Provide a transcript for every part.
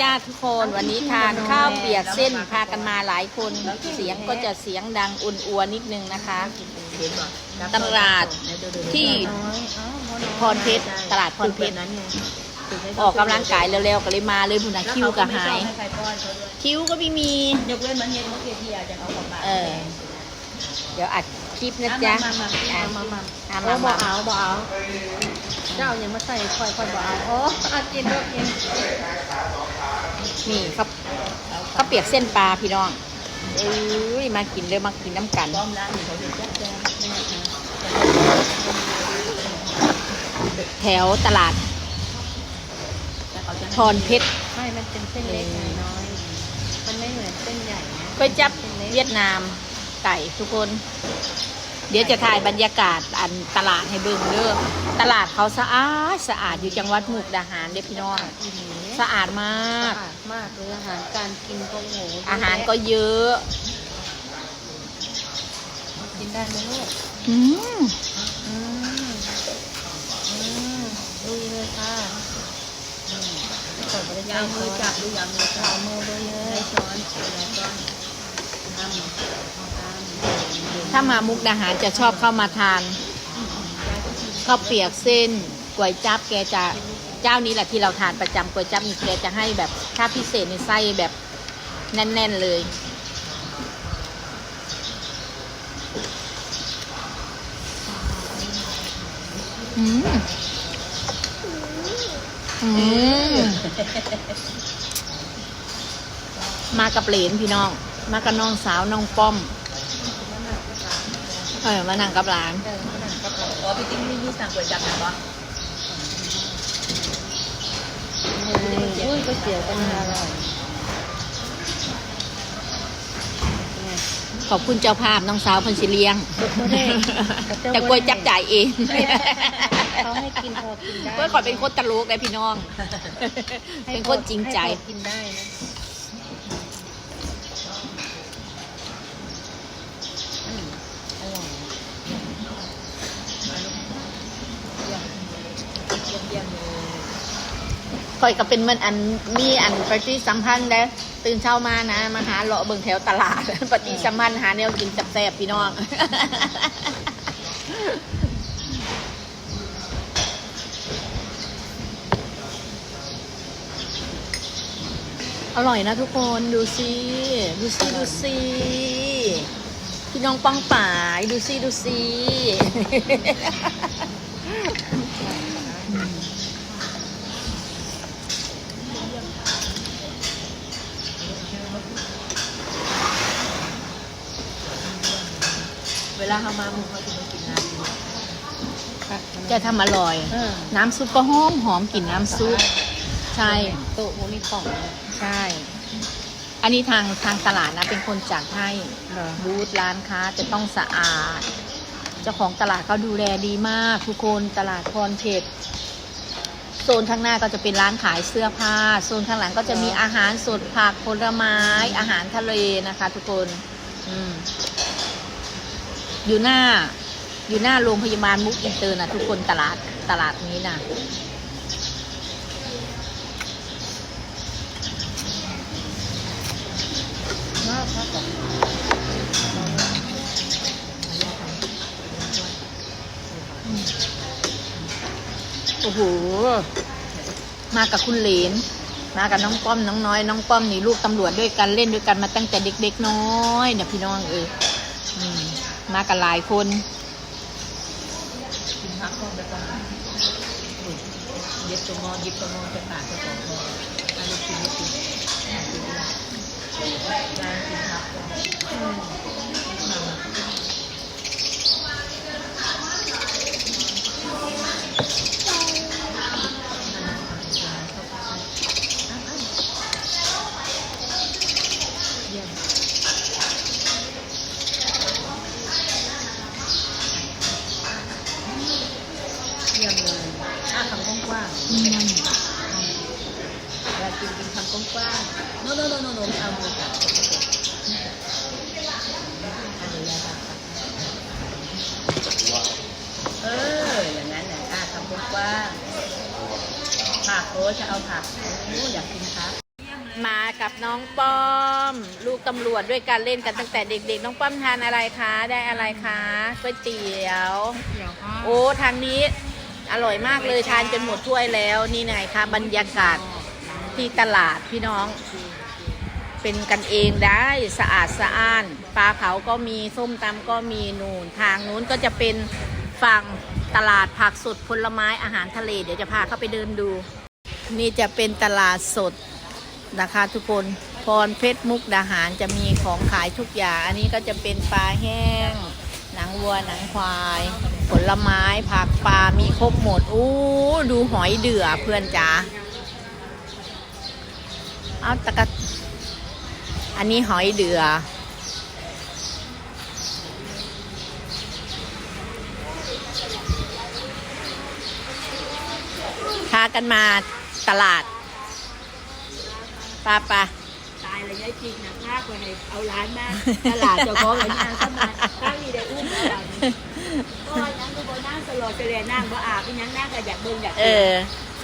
จ้าทุกคนวันนี้ทานข้าวเปียกเส้นพากันมาหลายคนเสียงก็จะเสียงดังอุ่นอัวนิดนึงนะคะตลาดที่พรเพชรตลาดพรเพชรนั้นไงออกกำลังกายเร็วๆก็เลยมาเลยพุ่นนะคิวก็หาย คิวก็ไม่มียกเว้นมันเย็นเมื่อกี้ที่อาจจะเอาของมาเออเดี๋ยวอัดคลิปนะจ๊ะมามาอะมามาอะมามามามาเอาบ่เอาเจ้ายังมาใส่ค่อยค่อยบ่เอาโอ้อากินก็กิน นี่ข้าวข้าเปียกเส้นปลาพี่น้องเอ้ยมากินเลยมากินน้ำกันแถวตลาดแต่เพชรไม่ มันเป็นเส้นเล็กน้อย มันไม่เหมือนเส้นใหญ่นะก๋วยจับเวียดนามไก่ทุกคน เดี๋ยวจะถ่ายบรรยากาศอันตลาดให้เบิ่งเด้อตลาดเขาสะอาดสะอาดอยู่จังหวัดมุกดาหารเด้อพี่น้อง สะอาดมาก สะอาดมากเลยอาหารการกินก็โง่อาหารก็เยอะกินได้ไหมลูกอืมอืมอืมลุยเลยค่ะอืมเปิดบริการมือจับดูยามือจับมือเลยเลยช้อนแล้วก็ทำทำถ้ามามุกดาหารจะชอบเข้ามาทานข้าวเปียกเส้นก๋วยจับแกจะ เจ้านี้แหละที่เราทานประจำก๋วยจั๊บนี่แกจะให้แบบถ้าพิเศษในไส้แบบแน่น ๆ เลยอืมอืมมากับเหลนพี่น้อง มากับน้องสาวน้องป้อมเออมานั่งกับหลานเออขนาดก็พออ๋อพี่ติ๊กนี่นี่สั่งก๋วยจั๊บนะวะ อุ้ยก๋วยเตี๋ยวก็น่าอร่อย ขอบคุณเจ้าภาพน้องสาวคนสิเลี้ยงบ่ได้แต่กล้วยจับจ่ายเองเขาให้กินพอกินได้กล้วยขอเป็นคนตลกเลยพี่น้อง เป็นคนจริงใจห้พอกินได้นะอืมอร่อย เยี่ยมๆเลย คอยก็เป็นเหมันอันมีอันปฏิสัมพันธ์ได้ตื่นเช้ามานะมาหาเลาะเบิ่งแถวตลาดปฏิสัมพันธ์หาแนวกินแซ่บๆพี่น้องอร่อยนะทุกคนดูสิดูสิดูสิพี่น้องป้องป่ายดูสิดูสิ ลาเขามามุกเขาจะมากินน้ำค่ะจะทำอร่อยเออน้ำซุปก็หอมหอมกลิ่นน้ำซุป ใช่โต๊ะโมมีกล่องเลยใช่ อันนี้ทางทางตลาดนะเป็นคนจัดให้เหรอบูธร้านค้าจะต้องสะอาด เจ้าของตลาดเขาดูแลดีมาก ทุกคนตลาดพรเพชรโซนข้างหน้าก็จะเป็นร้านขายเสื้อผ้า โซนข้างหลังก็จะมีอาหารสดผักผลไม้อาหารทะเลนะคะ ทุกคน อืม อยู่หน้า อยู่หน้าโรงพยาบาลมุกอินเตอร์นะทุกคนตลาดตลาดนี้นะมากครับผมโอ้โห มากับคุณเหลน มากับน้องป้อมน้องน้อย น้องป้อมนี่ลูกตำรวจด้วยกันเล่นด้วยกันมาตั้งแต่เด็กๆน้อยเนี่ยพี่น้องเอออื มากันหลายคนกินพักก่อนไปก่อนเย็บตัวงอเย็บตัวงอจะปากจะสองงออันนี้กินไม่กินไม่ได้งานกินพักก่อน เยี่ยมเลยอ้าคำกว้างๆเวลากินกินคำกว้างๆโน่โน่โน่โน่โน่ไม่เอามือจับอันนี้ยาจับเออ อย่างนั้นแหละอ้าคำกว้างๆ ผักโอ้จะเอาผักโอ้อยากกินผักมากับน้องป้อม ลูกตำรวจด้วยการเล่นกันตั้งแต่เด็กๆ น้องป้อมทานอะไรคะ ได้อะไรคะก๋วยเตี๋ยวเดี๋ยวค่ะโอ้ทางนี้อร่อยมากเลยทานจนหมดถ้วยแล้วนี่ไงคะบรรยากาศที่ตลาดพี่น้อง เป็นกันเองได้สะอาดสะอ้านปลาเผาก็มีส้มตำก็มีนูนทางนู้นก็จะเป็นฝั่ง ตลาดผักสดผลไม้อาหารทะเล เดี๋ยวจะพาเข้าไปเดินดู นี่จะเป็นตลาดสดนะคะทุกคนพรเพชรมุกดาหารจะมีของขายทุกอย่าง อันนี้ก็จะเป็นปลาแห้ง หนังวัวหนังควาย ผลไม้ผักปลา มีครบหมดอู้ดูหอยเดือเพื่อนจ๋าเอาตะกะอันนี้หอยเดือ กันมาตลาดปลาปลาตายเลยยายจริงนะภาคไว้ให้เอาร้านมาตลาดเจ้าของไอ้นางสมัยข้างนี้ได้อุ้มแล้วล่ก็ยังก็บ่นั่งตลอดเฉลี่ยนั่งบ่อาบอีหยังนั่งก็อยากเบิ่งอยากเออ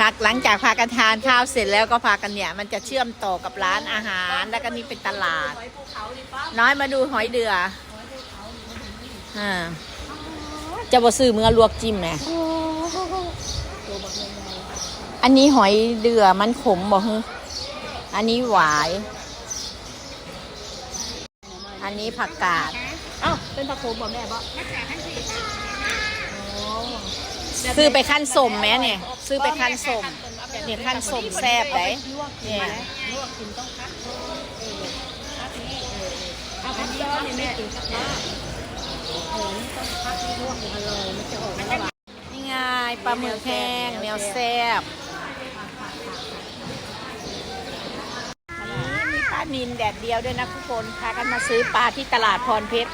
พักหลังจากพากันทานข้าวเสร็จแล้วก็พากันเนี่ย มันจะเชื่อมต่อกับร้านอาหาร แล้วก็นี่เป็นตลาด หอยภูเขานี่ป้าน้อยมาดูหอยเดืออ่าจะบ่ซื้อเมื่อลวกจิ้มไหมอั นนี้หอยเดือมันขมบ่ฮึอันนี้หวาย อันนี้ผักกาดเอ้าเป็นผักโขมบ่แม่บ่ซื้อไปขั้นสมไหมเนี่ย ซื้อไปขั้นสมเนี่ยขั้นสมแซ่บได้เนี่ยลวกกินต้องคัดเออคัดนี่เออเอาคัดย้อนนี่แม่กินคัดว่าเออนี่ต้องคัดนี่ลวกอร่อยมันจะออกมาหวานนี่ไงปลาหมึกแห้งแนวแซ่บอัานินแดดเดียวด้วยนะทุกคนพากันมาซื้อปลาที่ตลาดพรเพชร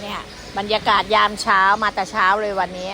เนี่ยบรรยากาศยามเช้ามาแต่เช้าเลยวันนี้